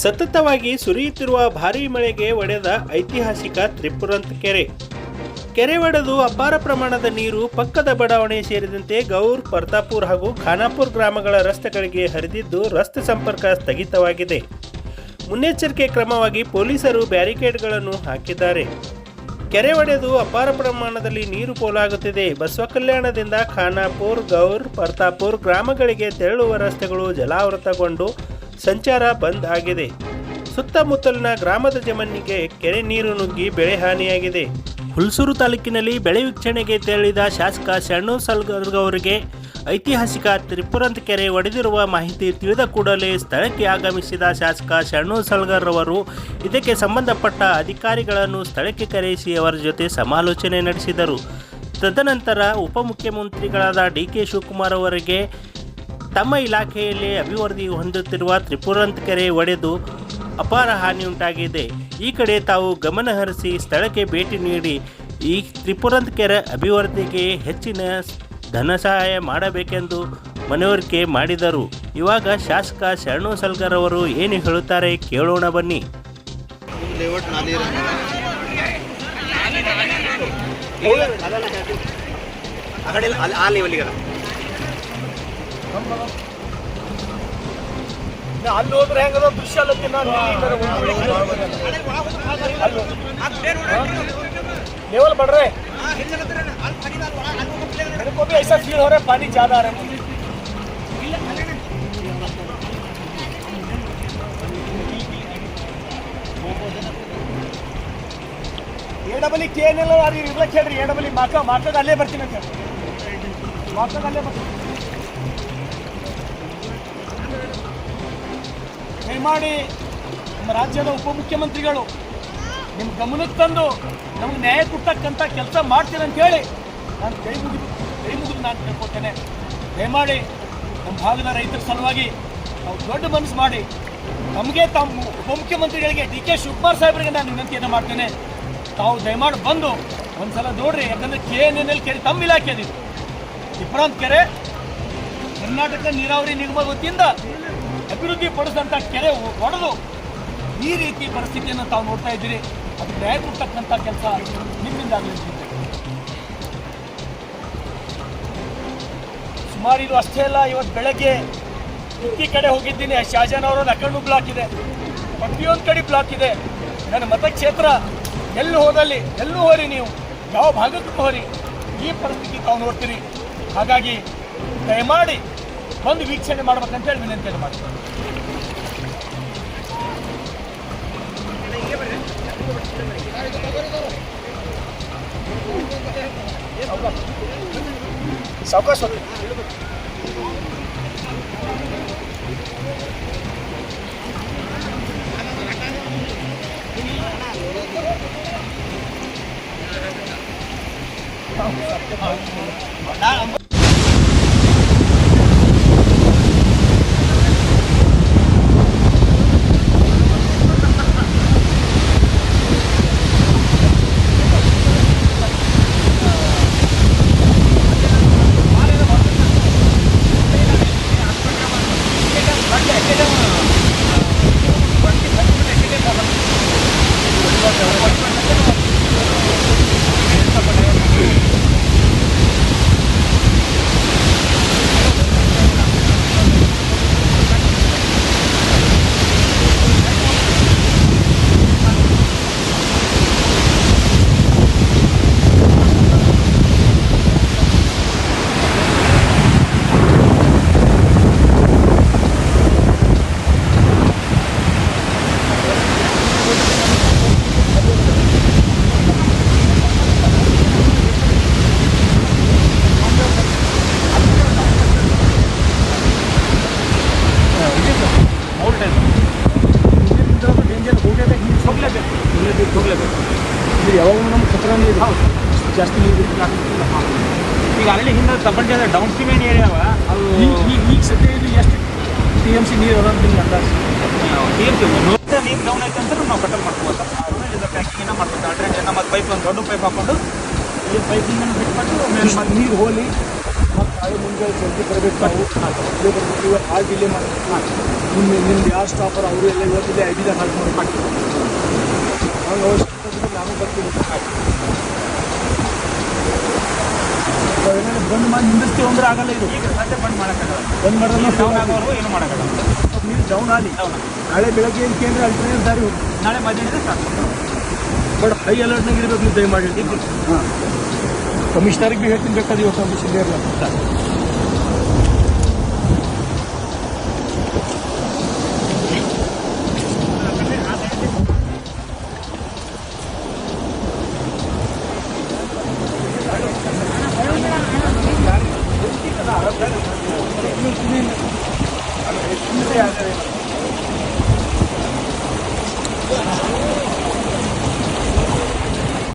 ಸತತವಾಗಿ ಸುರಿಯುತ್ತಿರುವ ಭಾರೀ ಮಳೆಗೆ ಒಡೆದ ಐತಿಹಾಸಿಕ ತ್ರಿಪುರಂತ್ ಕೆರೆ. ಕೆರೆ ಒಡೆದು ಅಪಾರ ಪ್ರಮಾಣದ ನೀರು ಪಕ್ಕದ ಬಡಾವಣೆ ಸೇರಿದಂತೆ ಗೌರ್, ಪರ್ತಾಪುರ್ ಹಾಗೂ ಖಾನಾಪುರ್ ಗ್ರಾಮಗಳ ರಸ್ತೆಗಳಿಗೆ ಹರಿದಿದ್ದು ರಸ್ತೆ ಸಂಪರ್ಕ ಸ್ಥಗಿತವಾಗಿದೆ. ಮುನ್ನೆಚ್ಚರಿಕೆ ಕ್ರಮವಾಗಿ ಪೊಲೀಸರು ಬ್ಯಾರಿಕೇಡ್ಗಳನ್ನು ಹಾಕಿದ್ದಾರೆ. ಕೆರೆ ಒಡೆದು ಅಪಾರ ಪ್ರಮಾಣದಲ್ಲಿ ನೀರು ಪೋಲಾಗುತ್ತಿದೆ. ಬಸವ ಕಲ್ಯಾಣದಿಂದ ಖಾನಾಪುರ್, ಗೌರ್, ಪರ್ತಾಪುರ್ ಗ್ರಾಮಗಳಿಗೆ ತೆರಳುವ ರಸ್ತೆಗಳು ಜಲಾವೃತಗೊಂಡು ಸಂಚಾರ ಬಂದ್ ಆಗಿದೆ. ಸುತ್ತಮುತ್ತಲಿನ ಗ್ರಾಮದ ಜಮನ್ನಿಗೆ ಕೆರೆ ನೀರು ನುಗ್ಗಿ ಬೆಳೆ ಹಾನಿಯಾಗಿದೆ. ಹುಲ್ಸೂರು ತಾಲೂಕಿನಲ್ಲಿ ಬೆಳೆ ವೀಕ್ಷಣೆಗೆ ತೆರಳಿದ ಶಾಸಕ ಶರಣು ಸಲ್ಗರ್ಗ್ ಅವರಿಗೆ ಐತಿಹಾಸಿಕ ತ್ರಿಪುರಂತ್ ಕೆರೆ ಒಡೆದಿರುವ ಮಾಹಿತಿ ತಿಳಿದ ಕೂಡಲೇ ಸ್ಥಳಕ್ಕೆ ಆಗಮಿಸಿದ ಶಾಸಕ ಶರಣು ಸಲ್ಗರ್ ಅವರು, ಇದಕ್ಕೆ ಸಂಬಂಧಪಟ್ಟ ಅಧಿಕಾರಿಗಳನ್ನು ಸ್ಥಳಕ್ಕೆ ಕರೆಯಿಸಿ ಅವರ ಜೊತೆ ಸಮಾಲೋಚನೆ ನಡೆಸಿದರು. ತದನಂತರ ಉಪಮುಖ್ಯಮಂತ್ರಿಗಳಾದ ಡಿ ಕೆ ಶಿವಕುಮಾರ್ ಅವರಿಗೆ ತಮ್ಮ ಇಲಾಖೆಯಲ್ಲಿ ಅಭಿವೃದ್ಧಿ ಹೊಂದುತ್ತಿರುವ ತ್ರಿಪುರಂತಕೆರೆ ಒಡೆದು ಅಪಾರ ಹಾನಿ ಉಂಟಾಗಿದೆ ಈ ಕಡೆ ತಾವು ಗಮನಹರಿಸಿ ಸ್ಥಳಕ್ಕೆ ಭೇಟಿ ನೀಡಿ ಈ ತ್ರಿಪುರಂತಕೆರೆ ಅಭಿವೃದ್ಧಿಗೆ ಹೆಚ್ಚಿನ ಧನ ಸಹಾಯ ಮಾಡಬೇಕೆಂದು ಮನವರಿಕೆ ಮಾಡಿದರು ಇವಾಗ ಶಾಸಕ ಶರಣು ಸಲ್ಗರ್ ಅವರು ಏನು ಹೇಳುತ್ತಾರೆ ಕೇಳೋಣ ಬನ್ನಿ ಆ ಲೆವೆಲ್ಗೆ ಅಲ್ಲಿ ಹೋದ್ರೆ ಹೆಂಗದ ದೃಶ್ಯ ಅಲ್ಲತ್ತಿ ನಾನು लेवल बढ़ रहे मेरे को भी ऐसा फील हो रहा है पानी ज्यादा आ रहा है A double K N L ಅದು ಇರ್ಲಕ್ಕೆ ಹೇಳ್ರಿ ಎ ಡಬಲ್ ಮಾಕ ಮಾಕಾಗ ಅಲ್ಲೇ ಬರ್ತೀನಿ ಅಂತ ಹೇಳಿ ಮಾಕಾಗ ಅಲ್ಲೇ ಬರ್ತೀನಿ ದಯಮಾಡಿ ನಮ್ಮ ರಾಜ್ಯದ ಉಪಮುಖ್ಯಮಂತ್ರಿಗಳು ನಿಮ್ಮ ಗಮನಕ್ಕೆ ತಂದು ನಮಗೆ ನ್ಯಾಯ ಕೊಟ್ಟಕ್ಕಂಥ ಕೆಲಸ ಮಾಡ್ತೀರಂತೇಳಿ ನಾನು ಕೈ ಮುಗಿದು ಕೈ ಮುಗಿದು ನಾನು ಕೇಳ್ಕೊತೇನೆ ದಯಮಾಡಿ ನಮ್ಮ ಭಾಗದ ರೈತರ ಸಲುವಾಗಿ ನಾವು ದೊಡ್ಡ ಮನಸ್ಸು ಮಾಡಿ ನಮಗೆ ತಮ್ಮ ಉಪಮುಖ್ಯಮಂತ್ರಿಗಳಿಗೆ ಡಿ ಕೆ ಶಿವಕುಮಾರ್ ಸಾಹೇಬರಿಗೆ ನಾನು ವಿನಂತಿಯನ್ನು ಮಾಡ್ತೇನೆ. ತಾವು ದಯಮಾಡಿ ಬಂದು ಒಂದ್ಸಲ ನೋಡ್ರಿ, ಯಾಕಂದರೆ ಕೆ ಎನ್ ಎನ್ ಎಲ್ ಕೆರೆ, ತಮ್ಮ ಇಲಾಖೆದಿದೆ ಇಪ್ರಾಂತ್ ಕೆರೆ, ಕರ್ನಾಟಕ ನೀರಾವರಿ ನಿಗಮ ವತಿಯಿಂದ ಅಭಿವೃದ್ಧಿ ಪಡಿಸಿದಂಥ ಕೆರೆ ಒಡೆದು ಈ ರೀತಿ ಪರಿಸ್ಥಿತಿಯನ್ನು ತಾವು ನೋಡ್ತಾ ಇದ್ದೀರಿ. ಅದು ನ್ಯಾಯ ಕೊಡ್ತಕ್ಕಂಥ ಕೆಲಸ ನಿಮ್ಮಿಂದ ಸುಮಾರು ಇದು ಅಷ್ಟೇ ಅಲ್ಲ, ಇವತ್ತು ಬೆಳಗ್ಗೆ ಈ ಕಡೆ ಹೋಗಿದ್ದೀನಿ. ಶಾಜಾನ್ ಅವರ ನಕಣ್ಣು ಬ್ಲಾಕ್ ಇದೆ. ಪ್ರತಿಯೊಂದು ಕಡೆ ಬ್ಲಾಕ್ ಇದೆ. ನನ್ನ ಮತಕ್ಷೇತ್ರ ಎಲ್ಲಿ ಹೋದಲ್ಲಿ, ಎಲ್ಲೂ ಹೋರಿ ನೀವು? ಯಾವ ಭಾಗಕ್ಕೂ ಹೋರಿ? ಈ ಪರಿಸ್ಥಿತಿ ತಾವು ನೋಡ್ತೀರಿ. ಹಾಗಾಗಿ ದಯಮಾಡಿ ಬಂದು ವೀಕ್ಷಣೆ ಮಾಡ್ಬೇಕಂತೇಳಿ ವಿನಂತಿಯನ್ನು ಮಾಡ್ತೀನಿ ಸಾವಕಾಶ ಹೋಗಿ ಯಾವಾಗ ನಮ್ಮ ಖತರ ನೀರು? ಜಾಸ್ತಿ ನೀರು ಈಗ ಆಲ್ರೆಡಿ ಹಿಂದೆ ಪ್ರಪಂಚದ ಡೌನ್ ಸ್ಟ್ರೀಮ್ ಏನು ಏರಿಯಾವ ಅದು ಈಗ ಈಗ ಈಗ ಸದ್ಯ ಇದು ಎಷ್ಟು ಟಿ ಎಂ ಸಿ ನೀರು ಅದ ನಿಮ್ಗೆ ಅಂದಾಜು? ಮತ್ತೆ ನೀರು ಡೌನ್ ಐತೆ ಅಂತ ನಾವು ಕಟ್ಟಲ್ ಮಾಡ್ಕೋಬೋದು ಪ್ಯಾಕಿಂಗ್ ಏನೋ ಮಾಡ್ಬೇಕು. ಅಡ್ರೆಂಜ್ ಏನೋ ಮತ್ತು ಪೈಪ್ ಒಂದು ದೊಡ್ಡ ಪೈಪ್ ಹಾಕೊಂಡು ಈ ಪೈಪಿಂಗ್ ಬಿಟ್ಬಿಟ್ಟು ಮೇಲೆ ನೀರು ಹೋಲಿ ಮತ್ತು ನಾಳೆ ಮುಂಜಾನೆ ಜಲ್ದಿ ಬರಬೇಕು ನಾವು. ಇಲ್ಲೇ ಬರ್ಬೇಕು ಇವತ್ತು ಹಾಲ್ ಡಿಲೇ ಮಾಡಬೇಕು ನಿಮ್ಮ ನಿಮ್ದು ಯಾವ ಸ್ಟಾಫರ್ ಅವರು ಎಲ್ಲ ಇವತ್ತಿಲ್ಲೇ ಐ ಡಿದಾಗ ಹಾಲ್ ಮಾಡಬೇಕು ನಾನು ಬರ್ತೀನಿ ಬಂದ್ ಮಾಡಿ ನಿಂದಿಸ್ತೀವಿ ಅಂದ್ರೆ ಆಗಲ್ಲ ಇದು. ಈಗ ಸದ್ಯ ಬಂದ್ ಮಾಡೋಕ್ಕಾಗಲ್ಲ ಬಂದ್ ಮಾಡಿದ್ರೆ ಡೌನ್ ಆಗೋವರೆಗೂ ಏನು ಮಾಡೋಕ್ಕಾಗಲ್ಲ ನೀವು ಡೌನ್ ಆಗಲಿ ನಾಳೆ ಬೆಳಗ್ಗೆ ಏನು ಕೇಂದ್ರ ಅಲ್ಟರ್ನೇಟ್ ದಾರಿ ನಾಳೆ ಮಧ್ಯಾಹ್ನ ಸ್ಟಾರ್ಟ್ ಬಟ್ ಹೈ ಅಲರ್ಟ್ನಾಗ ಇರಬೇಕು ನೀವು ದಯಮಾಡಿ ಹಾಂ ಕಮಿಷನರ್ಗೆ ಭೀ ಹೇಳ್ತೀನಿ ಇವತ್ತು ಒಂದು ಸಿಲಿಯರ್